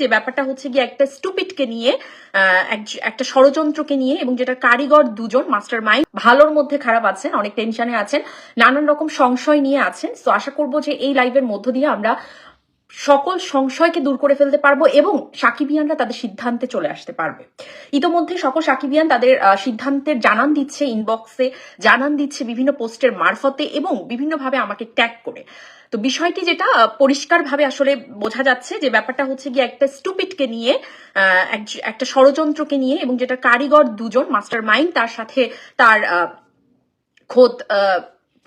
যে ব্যাপারটা হচ্ছে গিয়ে একটা স্টুপিডকে নিয়ে একটা ষড়যন্ত্রকে নিয়ে এবং যেটা কারিগর দুজন মাস্টার মাইন্ড ভালোর মধ্যে খারাপ আছেন, অনেক টেনশনে আছেন, নানান রকম সংশয় নিয়ে আছেন। তো আশা করব যে এই লাইভের মধ্য দিয়ে আমরা সকল সংশয়কে দূর করে ফেলতে পারব এবং সাকিবিয়ানরা তাদের সিদ্ধান্তে চলে আসতে পারবে। ইতোমধ্যে সকল সাকিবিয়ান তাদের সিদ্ধান্তের জানান দিচ্ছে ইনবক্সে জানান দিচ্ছে বিভিন্ন পোস্টের মারফতে এবং বিভিন্নভাবে আমাকে ট্যাগ করে। তো বিষয়টি যেটা, পরিষ্কারভাবে আসলে বোঝা যাচ্ছে যে ব্যাপারটা হচ্ছে গিয়ে একটা স্টুপিডকে নিয়ে এক- একটা ষড়যন্ত্রকে নিয়ে এবং যেটা কারিগর দুজন মাস্টার মাইন্ড তার সাথে তার খোদ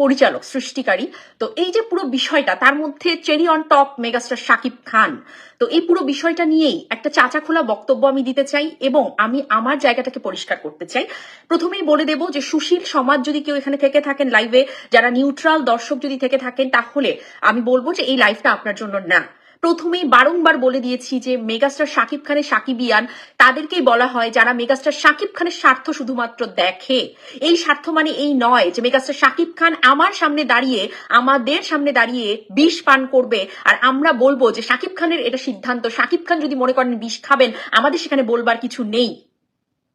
পরিচালক, সৃষ্টিকারী। তো এই যে পুরো বিষয়টা, তার মধ্যে cherry on top megastar Shakib Khan. তো এই পুরো বিষয়টা নিয়েই একটা চাচা খোলা বক্তব্য আমি দিতে চাই এবং আমি আমার জায়গাটাকে পরিষ্কার করতে চাই। প্রথমেই বলে দেব যে সুশীল সমাজ যদি কেউ এখানে থেকে থাকেন লাইভে যারা নিউট্রাল দর্শক যদি থেকে থাকেন, তাহলে আমি বলব যে এই লাইভটা আপনার জন্য না। প্রথমেই বারংবার বলে দিয়েছি যে মেগাস্টার শাকিব খানের সাকিবিয়ান, তাদেরকেই বলা হয় যারা মেগাস্টার শাকিব খানের স্বার্থ শুধুমাত্র দেখে। এই স্বার্থ মানে এই নয় যে মেগাস্টার শাকিব খান আমার সামনে দাঁড়িয়ে, আমাদের সামনে দাঁড়িয়ে বিষ পান করবে। আর আমরা বলব যে শাকিব খানের এটা সিদ্ধান্ত। শাকিব খান যদি মনে করেন বিষ খাবেন, আমাদের সেখানে বলবার কিছু নেই।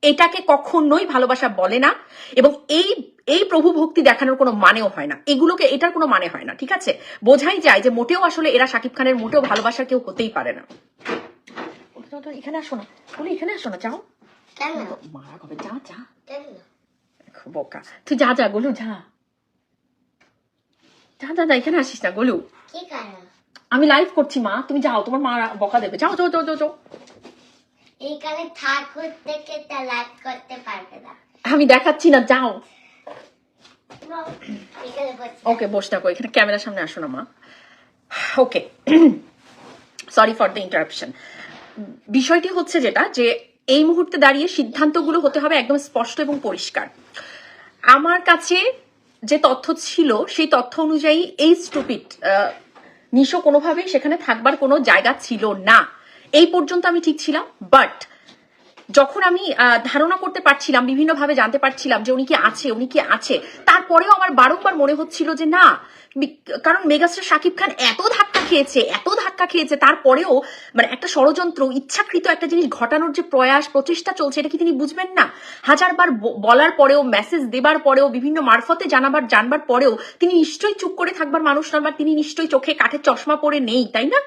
এটাকে কখনোই ভালোবাসা বলে না। এবং এই এই প্রভু ভক্তি দেখানোর কোনো মানেও হয় না। এগুলোকে এটার কোনো মানে হয় না ঠিক আছে? বোঝাই যায় যে মোটেও আসলে এরা শাকিব খানের মোটেও ভালোবাসার কেউ হতেই পারে না। এখানে আসো না। বলি এখানে আসো না যাও। কেন? মারা হবে যা যা। বোকা। তুই যা যা গোলু যা। যা এখানে আসিস না গোলু। আমি লাইভ করছি মা। তুমি যাও তোমার মা বকা দেবে। যাও যাও যাও যাও যাও। এইখানে ঠাকুর থেকে লাইভ করতে পারবে না। আমি দেখাচ্ছি না যাও। ওকে বসে থাকো। এখানে ক্যামেরার সামনে আসো না, মা। Okay sorry for the interruption বিষয়টি হচ্ছে যেটা, যে এই মুহূর্তে দাঁড়িয়ে সিদ্ধান্তগুলো হতে হবে একদম স্পষ্ট এবং পরিষ্কার। আমার কাছে যে তথ্য ছিল, সেই তথ্য অনুযায়ী এই স্টুপিড নিশো কোনোভাবেই সেখানে থাকবার কোনো জায়গা ছিল না। এই পর্যন্ত আমি ঠিক ছিলাম বাট যখন আমি ধারণা করতে পারছিলাম, বিভিন্নভাবে জানতে পারছিলাম যে উনি কি আছে, উনি কি আছে, তারপরেও আমার বারংবার মনে হচ্ছিল যে না কারণ মেগাস্টার শাকিব খান এত ধাক্কা খেয়েছে, এত ধাক্কা খেয়েছে, তারপরেও মানে একটা ষড়যন্ত্র, ইচ্ছাকৃত একটা জিনিস ঘটানোর যে প্রয়াস, প্রচেষ্টা চলছে, এটা কি তিনি বুঝবেন না? হাজারবার বলার পরেও মেসেজ দেবার পরেও, বিভিন্ন মারফতে জানাবার, জানবার পরেও, তিনি নিশ্চয়ই চুপ করে থাকবার মানুষ নন বা তিনি নিশ্চয়ই চোখে কাঠের চশমা পরে নেই, তাই না?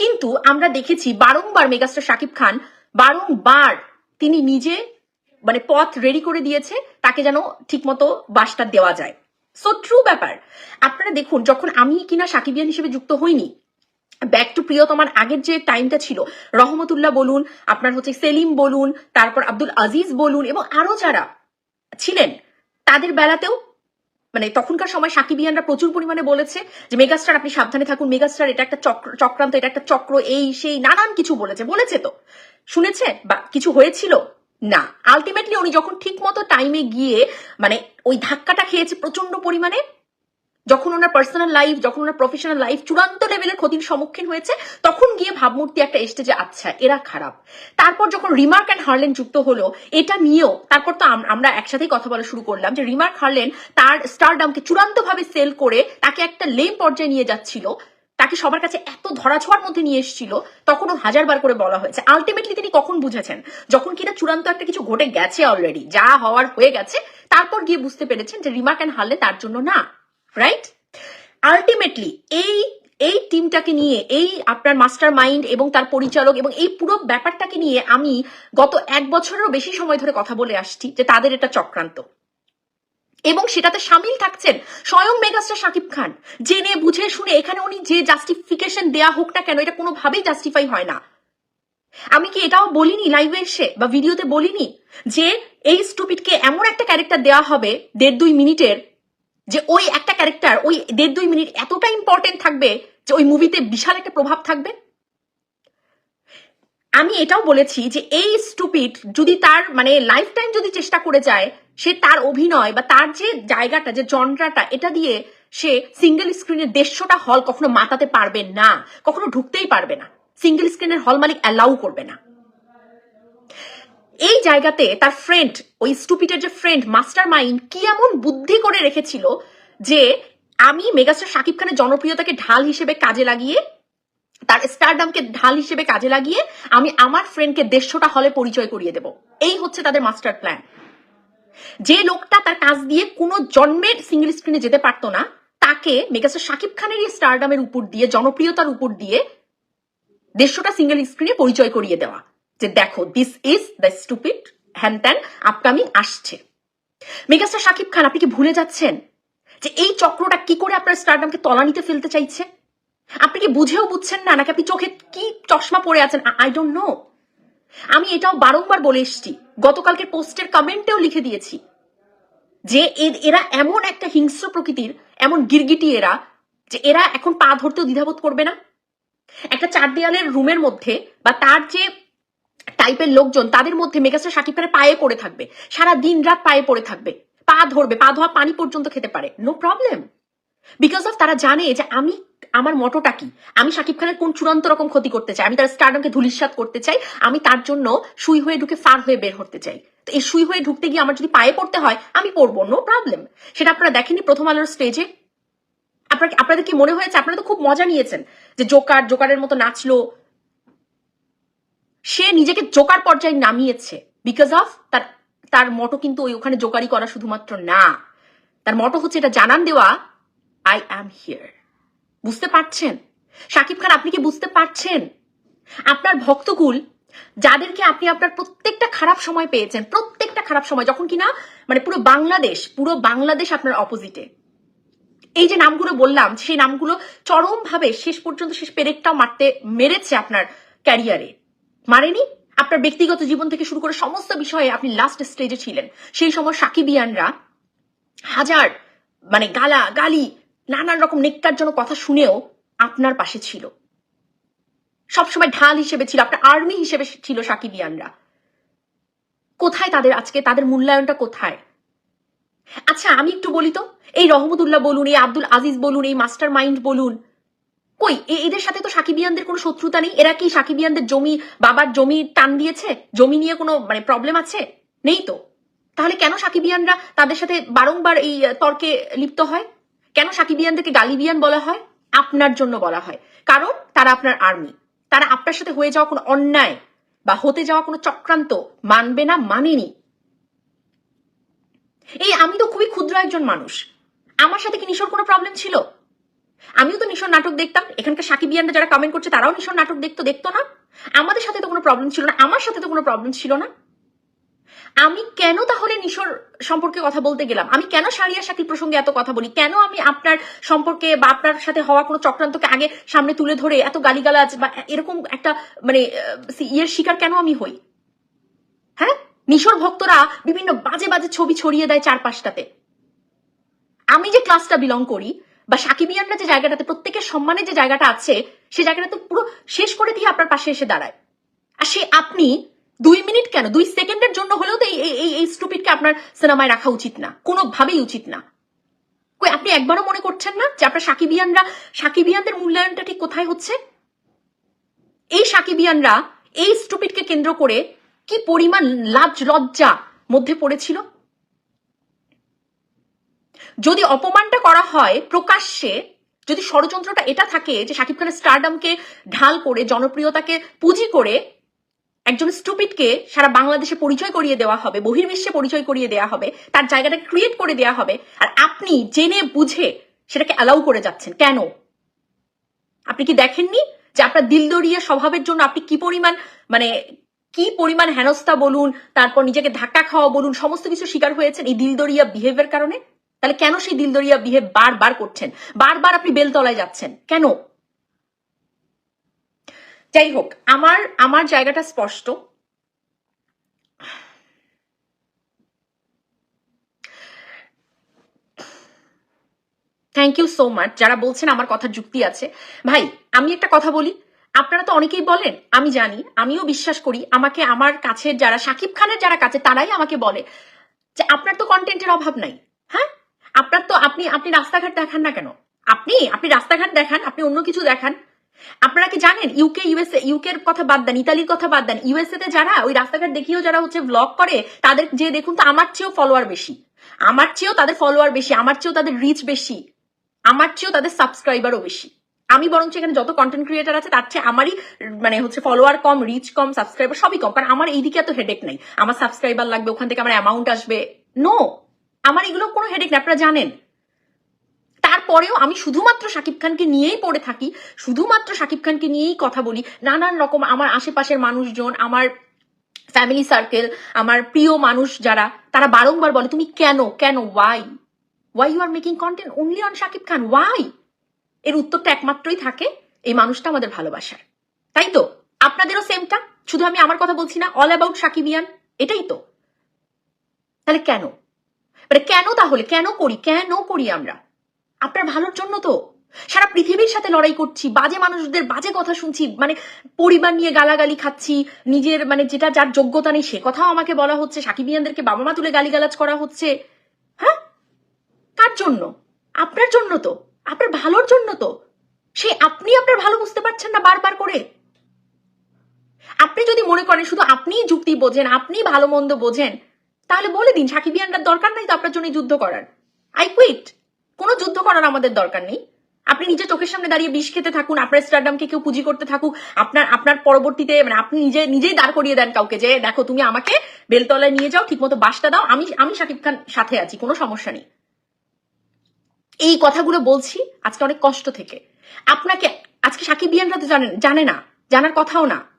কিন্তু আমরা দেখেছি বারংবার মেগাস্টার শাকিব খান বারংবার তিনি নিজে মানে পথ রেডি করে দিয়েছে, তাকে যেন ঠিক ঠিকমতো বাসটা দেওয়া যায়। সো ট্রু ব্যাপার। আপনারা দেখুন, যখন আমি কিনা সাকিবিয়ান হিসেবে যুক্ত হইনি ব্যাক টু প্রিয়তমার আগের যে টাইমটা ছিল, রহমতুল্লাহ বলুন, আপনার হচ্ছে সেলিম বলুন, তারপর আব্দুল আজিজ বলুন, এবং আরও যারা ছিলেন, তাদের বেলাতেও মানে তখনকার সময় সাকিবিয়ানরা প্রচুর পরিমাণে বলেছে যে মেগাস্টার, আপনি সাবধানে থাকুন, মেগাস্টার এটা একটা চক্র, চক্রান্ত, এটা একটা চক্র, এই, সেই, নানান কিছু বলেছে বলেছে তো। শুনেছে? বা কিছু হয়েছিল? না। আলটিমেটলি উনি যখন ঠিক মতো টাইমে গিয়ে মানে ওই ধাক্কাটা খেয়েছে প্রচণ্ড পরিমাণে যখন ওনার পার্সোনাল লাইফ যখন ওনার প্রফেশনাল লাইফ চূড়ান্ত লেভেলের ক্ষতির সম্মুখীন হয়েছে, তখন গিয়ে ভাবমূর্তি একটা এসছে যে আচ্ছা এরা খারাপ। তারপর যখন রিমার্ক অ্যান্ড হার্লেন যুক্ত হলো, এটা নিয়েও তারপর তো আমরা একসাথেই কথা বলা শুরু করলাম যে রিমার্ক হার্লেন তার স্টারডামকে চূড়ান্তভাবে সেল করে তাকে একটা লেম পর্যায়ে নিয়ে যাচ্ছিল। তাকে সবার কাছে এত ধরাছোঁয়ার মধ্যে নিয়ে এসেছিল তখনও হাজারবার করে বলা হয়েছে। আলটিমেটলি তিনি কখন বুঝেছেন? যখন কিনা চূড়ান্ত একটা কিছু ঘটে গেছে অলরেডি যা হওয়ার হয়ে গেছে, তারপর গিয়ে বুঝতে পেরেছেন যে রিমার্ক অ্যান্ড হারলে তার জন্য না। রাইট আলটিমেটলি এই এই টিমটাকে নিয়ে, এই আপনার মাস্টার মাইন্ড এবং তার পরিচালক এবং এই পুরো ব্যাপারটাকে নিয়ে আমি গত এক বছরেরও বেশি সময় ধরে কথা বলে আসছি যে তাদের এটা চক্রান্ত। এবং সেটাতে সামিল থাকছেন স্বয়ং মেগাস্টার শাকিব খান, জেনে, বুঝে, শুনে, এখানে উনি যে জাস্টিফিকেশন দেয়া হোক না কেন, এটা কোনোভাবেই জাস্টিফাই হয় না। আমি কি এটাও বলিনি লাইভে এসে বা ভিডিওতে বলিনি যে এই স্টুপিডকে এমন একটা ক্যারেক্টার দেওয়া হবে দেড় দুই মিনিটের যে ওই একটা ক্যারেক্টার ওই দেড় দুই মিনিট এতটা ইম্পর্টেন্ট থাকবে যে ওই মুভিতে বিশাল একটা প্রভাব থাকবে? আমি এটাও বলেছি যে এই স্টুপিড যদি তার মানে লাইফ টাইম যদি চেষ্টা করে যায়, সে তার অভিনয় বা তার যে জায়গাটা, যে জনরাটা, এটা দিয়ে সে সিঙ্গেল স্ক্রিনের দেড়শোটা হল কখনো মাতাতে পারবে না, কখনো ঢুকতেই পারবে না। সিঙ্গেল স্ক্রিনের হল মালিক অ্যালাউ করবে না। এই জায়গাতে তার ফ্রেন্ড ওই স্টুপিটের যে ফ্রেন্ড মাস্টার মাইন্ড কি এমন বুদ্ধি করে রেখেছিল যে আমি মেগাস্টার শাকিব খানের জনপ্রিয়তাকে ঢাল হিসেবে কাজে লাগিয়ে, তার স্টারডামকে ঢাল হিসেবে কাজে লাগিয়ে, আমি আমার ফ্রেন্ডকে দেড়শোটা হলে পরিচয় করিয়ে দেব। এই হচ্ছে তাদের মাস্টার প্ল্যান যে লোকটা তার কাজ দিয়ে কোনো জন্মের সিঙ্গেল স্ক্রিনে যেতে পারতো না, তাকে মেগাস্টার শাকিব খানের এই স্টারডামের উপর দিয়ে, জনপ্রিয়তার উপর দিয়ে দেড়শোটা সিঙ্গেল স্ক্রিনে পরিচয় করিয়ে দেওয়া। যে দেখো দিস ইজ দ্য স্টুপিড হ্যান ত্যান আপকামিং আসছে। মেগাস্টার শাকিব খান, আপনি কি ভুলে যাচ্ছেন যে এই চক্রটা কি করে আপনার স্টারডামকে তলানিতে ফেলতে চাইছে? আপনি কি বুঝেও বুঝছেন না? নাকি আপনি চোখে কি চশমা পরে আছেন? আই ডোন্ট নো আমি এটাও বারংবার বলে এসেছি, গতকালকে পোস্টের কমেন্টেও লিখে দিয়েছি যে এরা এমন একটা হিংস্র প্রকৃতির, এমন গিরগিটি এরা যে এরা এখন পা ধরতেও দ্বিধাবোধ করবে না। একটা চার দেয়ালের রুমের মধ্যে বা তার যে টাইপের লোকজন তাদের মধ্যে মেগাস্টার শাকিব খানের পায়ে পড়ে থাকবে। সারা দিন রাত পায়ে পড়ে থাকবে। পা ধরবে, পা ধোয়া পানি পর্যন্ত খেতে পারে। নো প্রবলেম বিকজ অফ তারা জানে যে আমি, আমার মটোটা কি? আমি শাকিব খানের কোন চূড়ান্ত রকম ক্ষতি করতে চাই? আমি তার স্টারডমকে ধুলিস্বাত করতে চাই? আমি তার জন্য সুই হয়ে ঢুকে ফার হয়ে বের হতে চাই? তো এই সুই হয়ে ঢুকতে গিয়ে আমার যদি পায়ে পড়তে হয়, আমি পড়ব। নো প্রবলেম সেটা আপনারা দেখেনি প্রথম আলোর স্টেজে আপনার আপনাদের কি মনে হয়েছে? আপনারা তো খুব মজা নিয়েছেন যে জোকার জোকারের মতো নাচলো সে নিজেকে জোকার পর্যায়ে নামিয়েছে বিকজ অফ তার তার মটো কিন্তু ওই ওখানে জোকারি করা শুধুমাত্র না। তার মটো হচ্ছে এটা জানান দেওয়া আই অ্যাম হিয়ার বুঝতে পারছেন? শাকিব খান, আপনি কি বুঝতে পারছেন? আপনার ভক্তকুল, যাদেরকে আপনি আপনার প্রত্যেকটা খারাপ সময় পেয়েছেন, প্রত্যেকটা খারাপ সময়, যখন কিনা মানে পুরো বাংলাদেশ পুরো বাংলাদেশ আপনার অপোজিটে এই যে নামগুলো বললাম, সেই নামগুলো চরমভাবে শেষ পর্যন্ত, শেষ পেরেকটাও মারতে মেরেছে আপনার ক্যারিয়ারে মারেনি? আপনার ব্যক্তিগত জীবন থেকে শুরু করে সমস্ত বিষয়ে আপনি লাস্ট স্টেজে ছিলেন। সেই সময় সাকিবিয়ানরা হাজার মানে গালা, গালি, নানান রকম নেককারজনক কথা শুনেও আপনার পাশে ছিল। সবসময় ঢাল হিসেবে ছিল, আপনার আর্মি হিসেবে ছিল সাকিবিয়ানরা। কোথায় তাদের আজকে? তাদের মূল্যায়নটা কোথায়? আচ্ছা আমি একটু বলি তো। এই রহমতুল্লাহ বলুন, এই আব্দুল আজিজ বলুন, এই মাস্টার মাইন্ড বলুন কই? এদের সাথে তো সাকিবিয়ানদের কোনো শত্রুতা নেই। এরা কি সাকিবিয়ানদের জমি, বাবার জমি টান দিয়েছে? জমি নিয়ে কোনো মানে প্রবলেম আছে? নেই তো। তাহলে কেন সাকিবিয়ানরা তাদের সাথে বারংবার এই তর্কে লিপ্ত হয়? কেন সাকিবিয়ানদেরকে গালিবিয়ান বলা হয়? আপনার জন্য বলা হয়। কারণ তারা আপনার আর্মি তারা আপনার সাথে হয়ে যাওয়া কোনো অন্যায় বা হতে যাওয়া কোনো চক্রান্ত মানবে না, মানেনি। এই, আমি তো খুবই ক্ষুদ্র একজন মানুষ। আমার সাথে কি নিশোর কোনো প্রবলেম ছিল? আমিও তো নিশোর নাটক দেখতাম। এখানকার সাকিবিয়ানরা যারা কমেন্ট করছে, তারাও নিশোর নাটক দেখতো দেখতো না। আমাদের সাথে তো কোনো প্রবলেম ছিল না। আমার সাথে তো কোনো প্রবলেম ছিল না। আমি কেন তাহলে নিশোর সম্পর্কে কথা বলতে গেলাম? আমি কেন সারিয়া শাকিল প্রসঙ্গে এত কথা বলি? কেন আমি আপনার সম্পর্কে বা আপনার সাথে হওয়া কোনো চক্রান্তকে আগে সামনে তুলে ধরে এত গালিগালাজ বা এরকম একটা মানে ইয়ের শিকার কেন আমি হই? হ্যাঁ? নিশোর ভক্তরা বিভিন্ন বাজে বাজে ছবি ছড়িয়ে দেয় চারপাশটাতে। আমি যে ক্লাসটা বিলং করি বা সাকিবিয়ানরা যে জায়গাটাতে, প্রত্যেকের সম্মানের যে জায়গাটা আছে, সে জায়গাটাতে পুরো শেষ করে দিয়ে আপনার পাশে এসে দাঁড়ায়। আর সে আপনি দুই মিনিট কেন? দুই সেকেন্ডের জন্য হলেও তো এই এই স্টুপিডকে আপনার সিনেমায় রাখা উচিত না। কোনোভাবেই উচিত না। কই, আপনি একবারও মনে করছেন না যে আপনার সাকিবিয়ানরা সাকিবিয়ানদের মূল্যায়নটা ঠিক কোথায় হচ্ছে? এই সাকিবিয়ানরা এই স্টুপিডকে কেন্দ্র করে কি পরিমাণ লাজ লজ্জা মধ্যে পড়েছিল? যদি অপমানটা করা হয় প্রকাশ্যে, যদি ষড়যন্ত্রটা এটা থাকে যে শাকিব খানের স্টারডামকে ঢাল করে, জনপ্রিয়তাকে পুঁজি করে একজন স্টুপিডকে সারা বাংলাদেশে পরিচয় করিয়ে দেওয়া হবে, বহির্বিশ্বে পরিচয় করিয়ে দেওয়া হবে, তার জায়গাটা ক্রিয়েট করে দেওয়া হবে, আর আপনি জেনে বুঝে সেটাকে অ্যালাউ করে যাচ্ছেন, কেন? আপনি কি দেখেননি যে আপনার দিলদরিয়া স্বভাবের জন্য আপনি কি পরিমাণ মানে কি পরিমাণ হেনস্থা বলুন, তারপর নিজেকে ধাক্কা খাওয়া বলুন, সমস্ত কিছু শিকার হয়েছেন এই দিলদরিয়া বিহেভিয়ার কারণে? তাহলে কেন সেই দিলদরিয়া বিহেভ বারবার করছেন? বারবার আপনি বেলতলায় যাচ্ছেন? কেন? যাই হোক, আমার আমার জায়গাটা স্পষ্ট। থ্যাংক ইউ সো মাচ যারা বলছেন আমার কথার যুক্তি আছে। ভাই, আমি একটা কথা বলি। আপনারা তো অনেকেই বলেন, আমি জানি, আমিও বিশ্বাস করি, আমাকে আমার কাছের যারা, সাকিব খানের যারা কাছে, তারাই আমাকে বলে। যে আপনার তো কন্টেন্টের অভাব নাই। আপনার তো আপনি আপনি রাস্তাঘাট দেখান না কেন? আপনি আপনি রাস্তাঘাট দেখান, আপনি অন্য কিছু দেখান। আপনারা কি জানেন ইউকে ইউএসএ ইউকে এর কথা বাদ দেন ইতালির কথা বাদ দেন ইউএসএ তে যারা ওই রাস্তাঘাট দেখিয়েও যারা হচ্ছে ব্লগ করে, তাদের যে দেখুন তো, আমার চেয়েও ফলোয়ার বেশি। আমার চেয়েও তাদের ফলোয়ার বেশি, আমার চেয়েও তাদের রিচ বেশি। আমার চেয়েও তাদের সাবস্ক্রাইবারও বেশি। আমি বরঞ্চ এখানে যত কন্টেন্ট ক্রিয়েটার আছে, তার চেয়ে আমারই মানে হচ্ছে ফলোয়ার কম রিচ কম সাবস্ক্রাইবার সবই কম। কারণ আমার এইদিকে এত হেডেক নাই। আমার সাবস্ক্রাইবার লাগবে, ওখান থেকে আমার অ্যামাউন্ট আসবে। নো আমার এগুলো কোনো হেডেক না, আপনারা জানেন। তারপরেও আমি শুধুমাত্র শাকিব খানকে নিয়েই পড়ে থাকি, শুধুমাত্র শাকিব খানকে নিয়েই কথা বলি। নানান রকম আমার আশেপাশের মানুষজন, আমার ফ্যামিলি সার্কেল আমার প্রিয় মানুষ যারা, তারা বারংবার বলে, তুমি কেন কেন why why you are making content only on Shakib Khan? Why এর উত্তরটা একমাত্রই থাকে এই মানুষটা আমাদের ভালোবাসার। তাই তো? আপনাদেরও সেমটা? শুধু আমি আমার কথা বলছি না অল অ্যাবাউট সাকিবিয়ান এটাই তো। তাহলে কেন? মানে কেন তাহলে? কেন করি? কেন করি আমরা? আপনার ভালোর জন্য তো। সারা পৃথিবীর সাথে লড়াই করছি, বাজে মানুষদের বাজে কথা শুনছি মানে পরিবার নিয়ে গালাগালি খাচ্ছি, নিজের মানে যেটা যার যোগ্যতা নেই সে কথাও আমাকে বলা হচ্ছে সাকিবিয়ানদেরকে বাবা মা তুলে গালিগালাজ করা হচ্ছে। হ্যাঁ? কার জন্য? আপনার জন্য তো। আপনার ভালোর জন্য তো। সে আপনি আপনার ভালো বুঝতে পারছেন না বারবার করে। আপনি যদি মনে করেন শুধু আপনিই যুক্তি বোঝেন, আপনি ভালো মন্দ বোঝেন তাহলে বলে দিন সাকিবিয়ানটার দরকার নাই তো আপনার জন্য যুদ্ধ করার। আই কুইট কোনো যুদ্ধ করার আমাদের দরকার নেই। আপনি নিজে চোখের সামনে দাঁড়িয়ে বিষ খেতে থাকুন, আপনার স্টারডামকে কেউ পুঁজি করতে থাকুক, আপনার আপনার পরবর্তীতে মানে আপনি নিজে, নিজেই দাঁড় করিয়ে দেন কাউকে যে, দেখো, তুমি আমাকে বেলতলায় নিয়ে যাও, ঠিকমতো বাসটা দাও, আমি আমি শাকিব খান সাথে আছি, কোনো সমস্যা নেই। এই কথাগুলো বলছি আজকে অনেক কষ্ট থেকে। আপনাকে, আজকে সাকিবিয়ানরা তো জানেন জানে না, জানার কথাও না।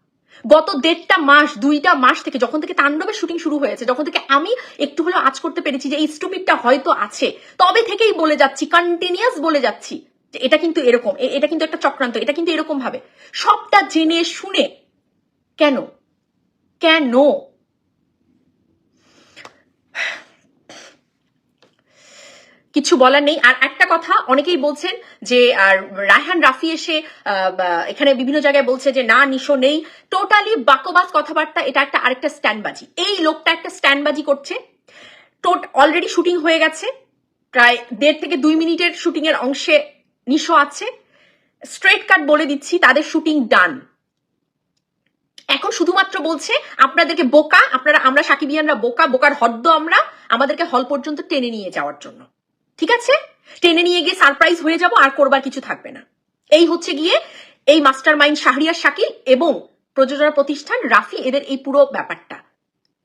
গত দেড়টা মাস, দুইটা মাস থেকে যখন থেকে তাণ্ডবের শুটিং শুরু হয়েছে, যখন থেকে আমি একটু হলেও আজ করতে পেরেছি যে এই স্টুপিডটা হয়তো আছে, তবে থেকেই বলে যাচ্ছি কন্টিনিউয়াস বলে যাচ্ছি যে এটা কিন্তু এরকম এটা কিন্তু একটা চক্রান্ত, এটা কিন্তু এরকম ভাবে। সবটা জেনে শুনে কেন? কেন? কিছু বলার নেই। আর একটা কথা অনেকেই বলছেন যে, আর রায়হান রাফি এসে এখানে বিভিন্ন জায়গায় বলছে যে, না, নিশো নেই। টোটালি বাকবাস কথাবার্তা, এটা একটা আরেকটা স্ট্যান্ডবাজি। এই লোকটা একটা স্ট্যান্ডবাজি করছে। টোট অলরেডি শুটিং হয়ে গেছে। প্রায় দেড় থেকে দুই মিনিটের শুটিং এর অংশে নিশো আছে। স্ট্রেট কাট বলে দিচ্ছি, তাদের শুটিং ডান এখন শুধুমাত্র বলছে, আপনাদেরকে বোকা, আপনারা, আমরা সাকিবিয়ানরা বোকা, বোকার হদ্দ আমরা, আমাদেরকে হল পর্যন্ত টেনে নিয়ে যাওয়ার জন্য। ঠিক আছে? টেনে নিয়ে গিয়ে সারপ্রাইজ হয়ে যাব, আর করবার কিছু থাকবে না। এই হচ্ছে গিয়ে এই মাস্টার মাইন্ড শাহরিয়ার, শাকিল এবং প্রযোজনা প্রতিষ্ঠান রাফি, এদের এই পুরো ব্যাপারটা।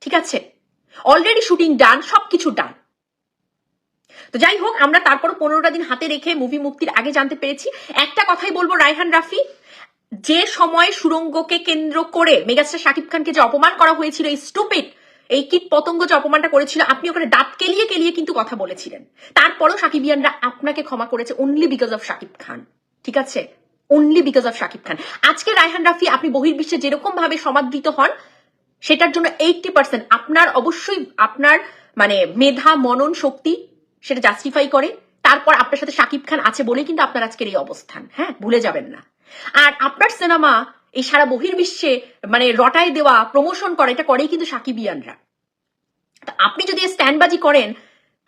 ঠিক আছে? অলরেডি শুটিং ডান সবকিছু ডান তো যাই হোক, আমরা তারপর পনেরোটা দিন হাতে রেখে মুভি মুক্তির আগে জানতে পেরেছি। একটা কথাই বলব, রায়হান, রাফি, যে সময় সুরঙ্গকে কেন্দ্র করে মেগাস্টার শাকিব খানকে যে অপমান করা হয়েছিল, এই স্টুপিড এই কীট পতঙ্গ যে অপমানটা করেছিল, আপনি ওখানে দাঁত কেলিয়ে কেলিয়ে কিন্তু কথা বলেছিলেন। তারপরও সাকিবিয়ানরা আপনাকে ক্ষমা করেছে only because of Shakib Khan. ঠিক আছে? Only because of Shakib Khan. আজকে রায়হান রাফি, আপনি বহির্বিশ্বে যেরকম ভাবে সমাদৃত হন, সেটার জন্য এইটটি পার্সেন্ট আপনার অবশ্যই আপনার মানে মেধা, মনন, শক্তি, সেটা জাস্টিফাই করে। তারপর আপনার সাথে শাকিব খান আছে বলেই কিন্তু আপনার আজকের এই অবস্থান। হ্যাঁ ভুলে যাবেন না। আর আপনার সিনেমা এই সারা বহির্বিশ্বে মানে রটায় দেওয়া প্রমোশন করা, এটা করেই কিন্তু সাকিবিয়ানরা। আপনি যদি স্ট্যান্ডবাজি করেন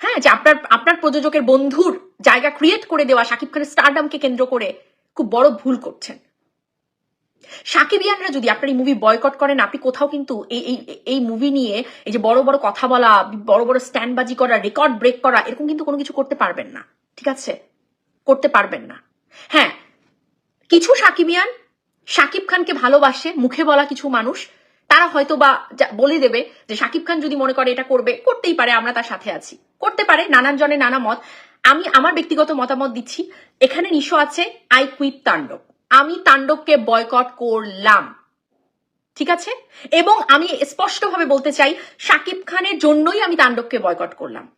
হ্যাঁ যে আপনার আপনার প্রযোজকের বন্ধুর জায়গা ক্রিয়েট করে দেওয়া শাকিব খানের স্টারডামকে কেন্দ্র করে খুব বড় ভুল করছেন। সাকিবিয়ানরা যদি আপনার এই মুভি বয়কট করেন, আপনি কোথাও কিন্তু এই এই এই মুভি নিয়ে এই যে বড় বড় কথা বলা, বড় বড় স্ট্যান্ডবাজি করা রেকর্ড ব্রেক করা, এরকম কিন্তু কোনো কিছু করতে পারবেন না। ঠিক আছে? করতে পারবেন না। হ্যাঁ কিছু সাকিবিয়ান সাকিব খানকে ভালোবাসে, মুখে বলা কিছু মানুষ, তারা হয়তো বা বলে দেবে যে সাকিব খান যদি মনে করে এটা করবে, করতেই পারে, আমরা তার সাথে আছি। করতে পারে, নানান জনের নানা মত। আমি আমার ব্যক্তিগত মতামত দিচ্ছি, এখানে নিশো আছে আই কুইট তাণ্ডব। আমি তাণ্ডবকে বয়কট করলাম। ঠিক আছে? এবং আমি স্পষ্টভাবে বলতে চাই, সাকিব খানের জন্যই আমি তাণ্ডবকে বয়কট করলাম।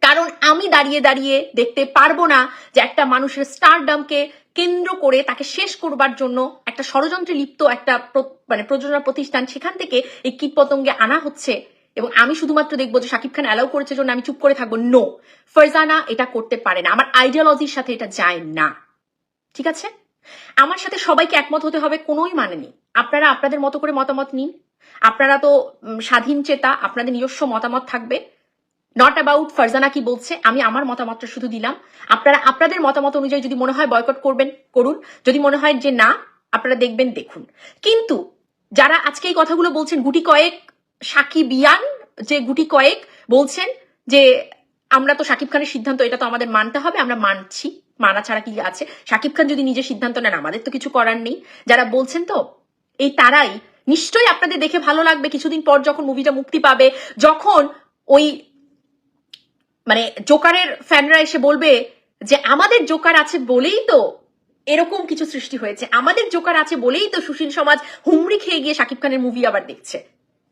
কারণ আমি দাঁড়িয়ে দাঁড়িয়ে দেখতে পারব না যে একটা মানুষের স্টারডামকে কেন্দ্র করে তাকে শেষ করবার জন্য একটা ষড়যন্ত্রে লিপ্ত একটা মানে প্রযোজনা প্রতিষ্ঠান, সেখান থেকে এই কীট পতঙ্গে আনা হচ্ছে। এবং আমি শুধুমাত্র দেখব যে শাকিব খান অ্যালাউ করেছে জন্য আমি চুপ করে থাকব। নো ফারজানা এটা করতে পারে না। আমার আইডিওলজির সাথে এটা যায় না। ঠিক আছে? আমার সাথে সবাইকে একমত হতে হবে, কোনোই মানে নেই। আপনারা আপনাদের মতো করে মতামত নিন। আপনারা তো স্বাধীন চেতা, আপনাদের নিজস্ব মতামত থাকবে। নট অ্যাবাউট ফারজানা কি বলছে, আমি আমার মতামতটা শুধু দিলাম। আপনারা, আপনাদের মতামত অনুযায়ী যদি মনে হয় বয়কট করবেন, করুন। যদি মনে হয় যে না, আপনারা দেখবেন, দেখুন। কিন্তু যারা আজকে এই কথাগুলো বলছেন, গুটি কয়েক সাকিব ইয়ান যে গুটি কয়েক বলছেন যে আমরা তো সাকিব খানের সিদ্ধান্ত, এটা তো আমাদের মানতে হবে, আমরা মানছি, মানা ছাড়া কি আছে? শাকিব খান যদি নিজের সিদ্ধান্ত নেন, আমাদের তো কিছু করার নেই। যারা বলছেন তো, এই তারাই। নিশ্চয়ই আপনাদের দেখে ভালো লাগবে, কিছুদিন পর যখন মুভিটা মুক্তি পাবে, যখন ওই মানে জোকারের ফ্যানরা এসে বলবে যে, আমাদের জোকার আছে বলেই তো এরকম কিছু সৃষ্টি হয়েছে। আমাদের জোকার আছে বলেই তো সুশীল সমাজ হুমড়ি খেয়ে গিয়ে শাকিব খানের মুভি আবার দেখছে।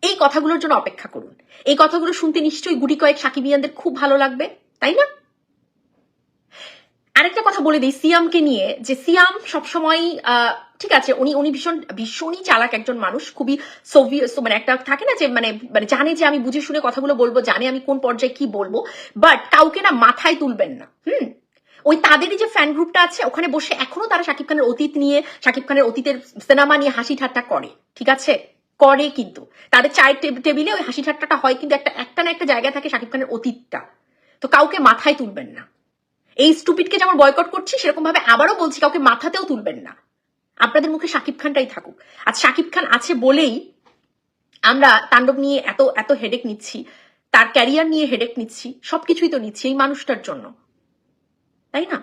এই কথাগুলোর জন্য অপেক্ষা করুন। এই কথাগুলো শুনতে নিশ্চয়ই গুটি কয়েক সাকিবিয়ানদের খুব ভালো লাগবে, তাই না? আরেকটা কথা বলে দিই সিয়ামকে নিয়ে, যে সিয়াম সবসময় ঠিক আছে, উনি উনি ভীষণ, ভীষণই চালাক একজন মানুষ, খুবই সোভিয়েত মানে একটা থাকে না যে মানে মানে জানে যে আমি বুঝে শুনে কথাগুলো বলব, জানে আমি কোন পর্যায়ে কি বলব বাট কাউকে না মাথায় তুলবেন না, হুম? ওই তাদেরই যে ফ্যান গ্রুপটা আছে, ওখানে বসে এখনও তারা শাকিব খানের অতীত নিয়ে, শাকিব খানের অতীতের সিনেমা নিয়ে হাসি ঠাট্টা করে, ঠিক আছে? করে কিন্তু। তাদের চায়ের টেবিলে ওই হাসি ঠাট্টাটা হয়, কিন্তু একটা একটা না একটা জায়গায় থাকে শাকিব খানের অতীতটা। তো কাউকে মাথায় তুলবেন না। এই স্টুপিডকে যেমন বয়কট করছি সেরকম ভাবে আবারও বলছি, কাউকে মাথাতেও তুলবেন না। আপনাদের মুখে শাকিব খানটাই থাকুক। আর শাকিব খান আছে বলেই আমরা তাণ্ডব নিয়ে এত এত হেডেক নিচ্ছি, তার ক্যারিয়ার নিয়ে হেডেক নিচ্ছি, সবকিছুই তো নিচ্ছি এই মানুষটার জন্য। তাই না?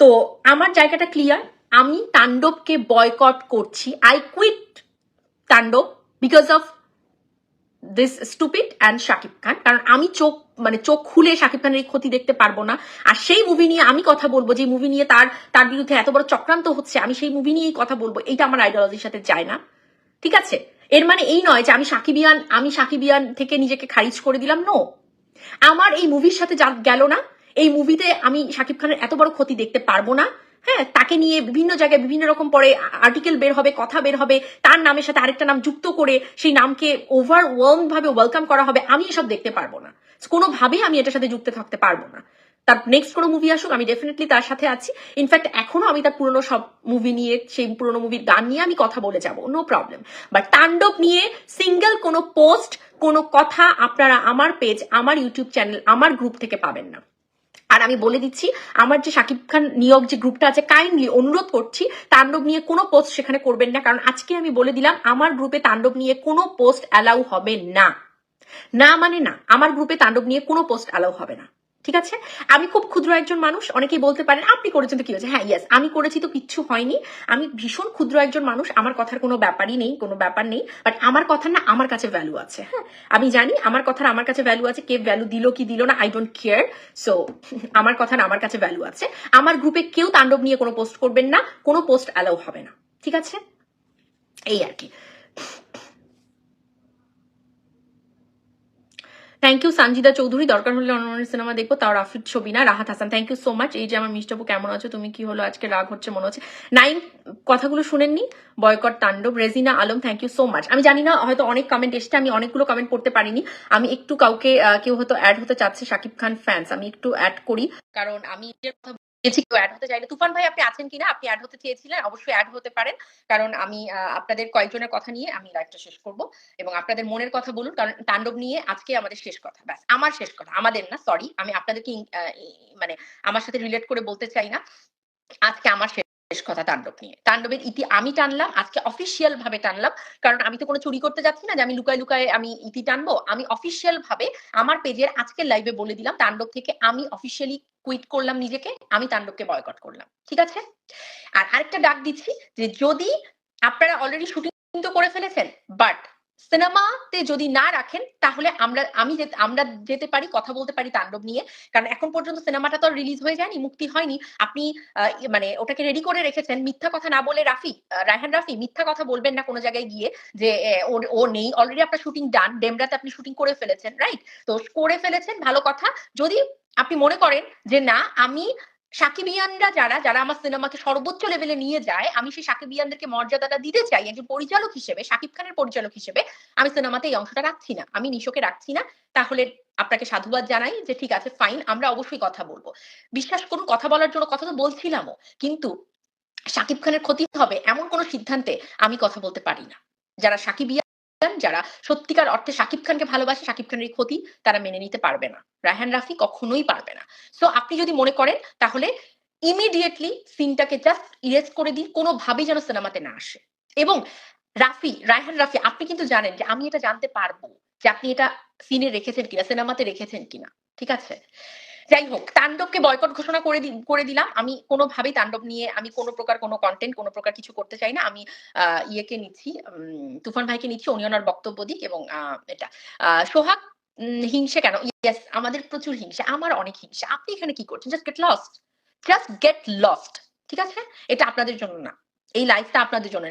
তো আমার জায়গাটা ক্লিয়ার আমি তাণ্ডবকে বয়কট করছি। I quit Taandob because of this stupid and Shakib Khan. কারণ আমি চোখ মানে চোখ খুলে শাকিব খানের এই ক্ষতি দেখতে পারব না। আর সেই মুভি নিয়ে আমি কথা বলব, যে মুভি নিয়ে তার তার বিরুদ্ধে এত বড় চক্রান্ত হচ্ছে, আমি সেই মুভি নিয়েই কথা বলব, এইটা আমার আইডিওলজির সাথে যায় না। ঠিক আছে? এর মানে এই নয় যে আমি সাকিবিয়ান আমি সাকিবিয়ান থেকে নিজেকে খারিজ করে দিলাম নো আমার এই মুভির সাথে যা গেল না, এই মুভিতে আমি শাকিব খানের এত বড় ক্ষতি দেখতে পারব না হ্যাঁ? তাকে নিয়ে বিভিন্ন জায়গায় বিভিন্ন রকম পরে আর্টিকেল বের হবে, কথা বের হবে, তার নামের সাথে আরেকটা নাম যুক্ত করে সেই নামকে ওভারওয়েলম ভাবে ওয়েলকাম করা হবে, আমি এসব দেখতে পারব না। কোনোভাবেই আমি এটার সাথে যুক্ত থাকতে পারব না। তার নেক্সট কোনো মুভি আসুক, আমি ডেফিনেটলি তার সাথে আছি। ইনফ্যাক্ট এখনও আমি তার পুরনো সব মুভি নিয়ে, সেই পুরনো মুভির গান নিয়ে আমি কথা বলে যাব নো প্রবলেম বাট তাণ্ডব নিয়ে সিঙ্গেল কোনো পোস্ট কোনো কথা আপনারা আমার পেজ আমার ইউটিউব চ্যানেল আমার গ্রুপ থেকে পাবেন না। আর আমি বলে দিচ্ছি, আমার যে শাকিব খান নিয়োগ যে গ্রুপটা আছে কাইন্ডলি অনুরোধ করছি, তাণ্ডব নিয়ে কোনো পোস্ট সেখানে করবেন না। কারণ আজকে আমি বলে দিলাম, আমার গ্রুপে তাণ্ডব নিয়ে কোনো পোস্ট অ্যালাউ হবে না। না মানে না, আমার গ্রুপে তাণ্ডব নিয়ে কোনো পোস্ট অ্যালাউ হবে না, ঠিক আছে? আমি খুব ক্ষুদ্র একজন মানুষ, অনেকেই বলতে পারেন, আপনি করেছেন তো কি হয়েছে? হ্যাঁ ইয়েস আমি করেছি তো কিচ্ছু হয়নি। আমি ভীষণ ক্ষুদ্র একজন মানুষ, আমার কথার কোনো ব্যাপারই নেই, কোনো ব্যাপার নেই বাট আমার কথা না, আমার কাছে ভ্যালু আছে হ্যাঁ? আমি জানি আমার কথার, আমার কাছে ভ্যালু আছে, কে ভ্যালু দিল, কি দিল না আই ডোন্ট কেয়ার সো আমার কথার, আমার কাছে ভ্যালু আছে। আমার গ্রুপে কেউ তাণ্ডব নিয়ে কোনো পোস্ট করবেন না, কোনো পোস্ট অ্যালাউ হবে না, ঠিক আছে? এই আর কি। থ্যাংক ইউ সঞ্জিদা চৌধুরী দরকার হলে অন্য সিনেমা দেখব, তাও রাফিদ ছবি না Rahat Hasan. Thank you so much এই যে আমার মিষ্টাপু কেমন আছো? তুমি কি হলো? আজকে রাগ হচ্ছে, মনে হচ্ছে। নাইন, কথাগুলো শুনেননি? Boycott Taandob, Regina Alam thank you so much আমি জানি না, হয়তো অনেক কমেন্ট এসছে, আমি অনেকগুলো কমেন্ট পড়তে পারিনি। আমি একটু কাউকে কেউ হয়তো অ্যাড হতে চাচ্ছে, শাকিব খান ফ্যান্স আমি একটু অ্যাড করি। কারণ আমি কথা চেয়েছি কেউ অ্যাড হতে চাইলে তুফান ভাই, আপনি আছেন কিনা? আপনি অ্যাড হতে চেয়েছিলেন, অবশ্যই অ্যাড হতে পারেন। কারণ আমি আপনাদের কয়েকজনের কথা নিয়ে আমি লাইভটা শেষ করব এবং আপনাদের মনের কথা বলুন, কারণ তাণ্ডব নিয়ে আজকে আমাদের শেষ কথা, ব্যাস। আমার শেষ কথা, আমাদের না সরি আমি আপনাদেরকে মানে আমার সাথে রিলেট করে বলতে চাই না। আজকে আমার শেষ কথা তাণ্ডব নিয়ে। তাণ্ডবের ইতি আমি টানলাম, আজকে অফিসিয়াল ভাবে টানলাম। কারণ আমি তো কোনো চুরি করতে যাচ্ছি না যে আমি লুকায় লুকায় আমি ইতি টানবো। আমি অফিসিয়াল ভাবে আমার পেজের আজকের লাইভে বলে দিলাম, তাণ্ডব থেকে আমি অফিসিয়ালি কুইট করলাম নিজেকে, আমি তাণ্ডবকে বয়কট করলাম। ঠিক আছে? আর আরেকটা ডাক দিচ্ছি যে, যদি আপনারা অলরেডি শুটিং তো করে ফেলেছেন বাট সিনেমাতে যদি না রাখেন, তাহলে আমরা, আমি আমরা যেতে পারি, কথা বলতে পারি তাণ্ডব নিয়ে। কারণ এখন পর্যন্ত সিনেমাটা তো রিলিজ হয়ে যায়নি, মুক্তি হয়নি। আপনি মানে ওটাকে রেডি করে রেখেছেন। মিথ্যা কথা না বলে রাফি রায়হান রাফি মিথ্যা কথা বলবেন না কোনো জায়গায় গিয়ে যে ও নেই অলরেডি আপনার শুটিং ডান ডেমরাতে আপনি শুটিং করে ফেলেছেন রাইট তো করে ফেলেছেন, ভালো কথা। যদি আপনি মনে করেন যে, না, আমি সাকিবিয়ানরা যারা যারা আমার সিনেমাকে সর্বোচ্চ লেভেলে নিয়ে যায়, আমি সেই সাকিবিয়ানদেরকে মর্যাদাটা দিতে চাই, একজন পরিচালক হিসেবে সাকিব খানের পরিচালক হিসেবে, আমি সিনেমাতে এই অংশটা রাখছি না, আমি নিশোকে রাখছি না। তাহলে আপনাকে সাধুবাদ জানাই যে, ঠিক আছে ফাইন আমরা অবশ্যই কথা বলব। বিশ্বাস করুন, কথা বলার জন্য কথা তো বলছিলামও, কিন্তু সাকিব খানের ক্ষতি হবে এমন কোনো সিদ্ধান্তে আমি কথা বলতে পারি না। যারা সাকিবিয়ান যারা সত্যিকার অর্থে সাকিব খানকে ভালোবাসে, সাকিব খানের ক্ষতি তারা মেনে নিতে পারবে না। রায়হান রাফি কখনোই পারবে না। সো আপনি যদি মনে করেন, তাহলে ইমিডিয়েটলি সিনটাকে জাস্ট ইরেজ করে দিন, কোনোভাবেই যেন সিনেমাতে না আসে। এবং রাফি, রায়হান রাফি, আপনি কিন্তু জানেন যে আমি এটা জানতে পারব যে আপনি এটা সিনে রেখেছেন কিনা, সিনেমাতে রেখেছেন কিনা, ঠিক আছে? যাই হোক, তাণ্ডবকে বয়কট ঘোষণা করে করে দিলাম। আমি কোনোভাবেই তাণ্ডব নিয়ে, আমি কোনো প্রকার কোনো কন্টেন্ট কোনো প্রকার কিছু করতে চাই না। আমি ইয়েকে নিচ্ছি তুফান ভাইকে নিচ্ছি, উনি ওনার বক্তব্য দিক এবং এটা। সোহাগ হিংসে কেন? ইয়েস আমাদের প্রচুর হিংসা, আমার অনেক হিংসা। আপনি এখানে কি করছেন? Just get lost just get lost ঠিক আছে? এটা আপনাদের জন্য না। এই লাইফটা আপনাদের জন্য